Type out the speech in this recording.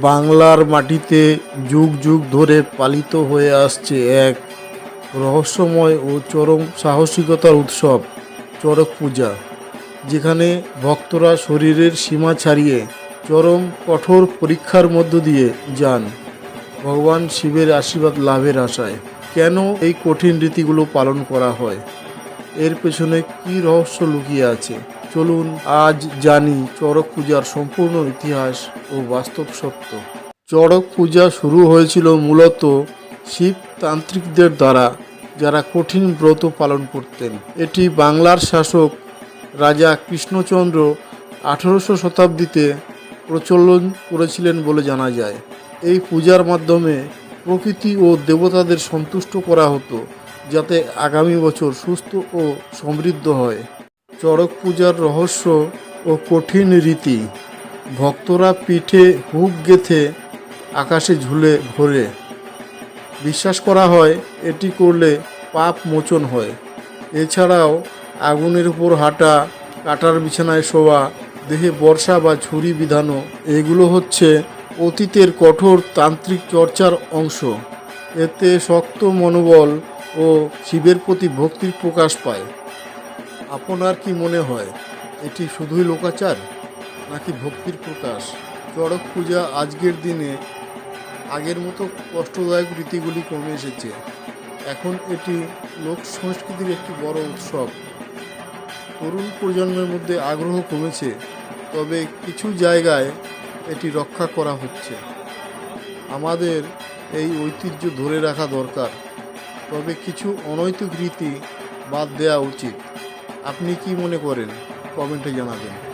বাংলার মাটিতে যুগ যুগ ধরে পালিত হয়ে আসছে এক রহস্যময় ও চরম সাহসিকতার উৎসব, চড়ক পূজা, যেখানে ভক্তরা শরীরের সীমা ছাড়িয়ে চরম কঠোর পরীক্ষার মধ্য দিয়ে যান। ভগবান শিবের আশীর্বাদ লাভের আশায়। কেন এই কঠিন রীতিগুলো পালন করা হয়? এর পেছনে কি রহস্য লুকিয়ে আছে? চলুন আজ জানি চড়ক পূজার সম্পূর্ণ ইতিহাস ও বাস্তব সত্য। চড়ক পূজা শুরু হয়েছিল মূলত শিব তান্ত্রিকদের দ্বারা যারা কঠিন ব্রত পালন করতেন। এটি বাংলার শাসক রাজা কৃষ্ণচন্দ্র আঠেরোশো শতাব্দীতে প্রচলন করেছিলেন বলে জানা যায়। এই পূজার মাধ্যমে প্রকৃতি ও দেবতাদের সন্তুষ্ট করা হতো যাতে আগামী বছর সুস্থ ও সমৃদ্ধ হয়। চড়ক পূজার রহস্য ও কঠিন রীতি। ভক্তরা পিঠে হুক গেথে আকাশে ঝুলে ঘোরে। বিশ্বাস করা হয়, এটি করলে পাপ মোচন হয়। এছাড়াও আগুনের উপর হাঁটা, কাটার বিছানায় শোয়া, দেহে বর্ষা বা ছুরি বিধানো, এগুলো হচ্ছে অতীতের কঠোর তান্ত্রিক চর্চার অংশ। এতে শক্ত মনোবল ও শিবের প্রতি ভক্তির প্রকাশ পায়। আপনার কি মনে হয়, এটি শুধুই লোকাচার, নাকি ভক্তির প্রকাশ? চড়ক পূজা আজকের দিনে আগের মতো কষ্টদায়ক রীতিগুলি কমে এসেছে। এখন এটি লোক সংস্কৃতির একটি বড় উৎসব। তরুণ প্রজন্মের মধ্যে আগ্রহ কমেছে, তবে কিছু জায়গায় এটি রক্ষা করা হচ্ছে। আমাদের এই ঐতিহ্য ধরে রাখা দরকার, তবে কিছু অনৈতিক রীতি বাদ দেওয়া উচিত। আপনি কি মনে করেন? কমেন্টে জানাবেন।